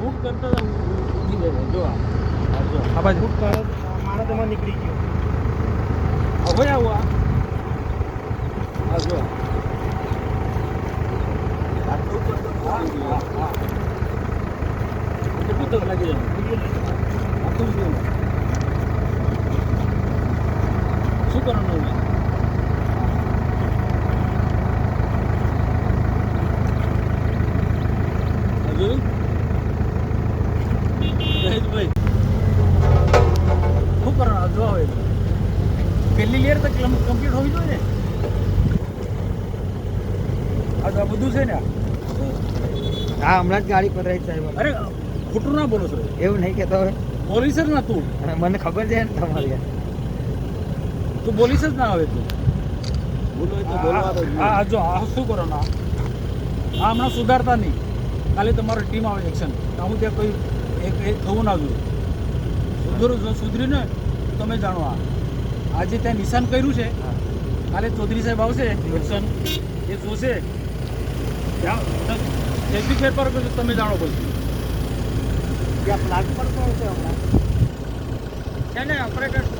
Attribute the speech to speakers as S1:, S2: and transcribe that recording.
S1: હું કરતા તો ઊભી જાય જો આ.
S2: બાજુ.
S3: ફૂટ કરે મારા તેમાં નીકળી ગયો.
S1: હોય આવું આ. જો. કેટલું તક લાગી જાય શું કરવાનું હવે? આ જોયું? જયેશભાઈ, શું કરવાનું? આ જો હવે. પહેલી લેયર તો કમ્પ્લીટ હોવી જોઈએ ને? આ તો આ બધું છે ને.
S2: હા હમણાં જ ગાડી પધરાઈ સાહેબ.
S1: અરે ખોટું ના બોલો છો.
S2: એવું નહીં કહેતો. હવે
S1: બોલીશ જ ના તું.
S2: મને ખબર છે ને તમારી
S1: તું બોલીશ જ ના આવે તું.
S3: બોલો
S1: આ આ જો આ શું કરો? ના. આ હમણાં સુધારતા નહીં. કાલે તમારો ટીમ આવે એક્શન ત્યાં કોઈ એક એ થવું ના જોઈએ. સુધરું જો સુધર્યું ને તમે જાણો આ. આજે ત્યાં નિશાન કર્યું છે. કાલે ચૌધરી સાહેબ આવશે ઇલેક્શન એ જોશે. જેથી ફેરફાર કરશે તમે જાણો પછી.
S3: ત્યાં પ્લાટ પર કોણ છે હમણાં?
S1: છે ને ઓપરેટર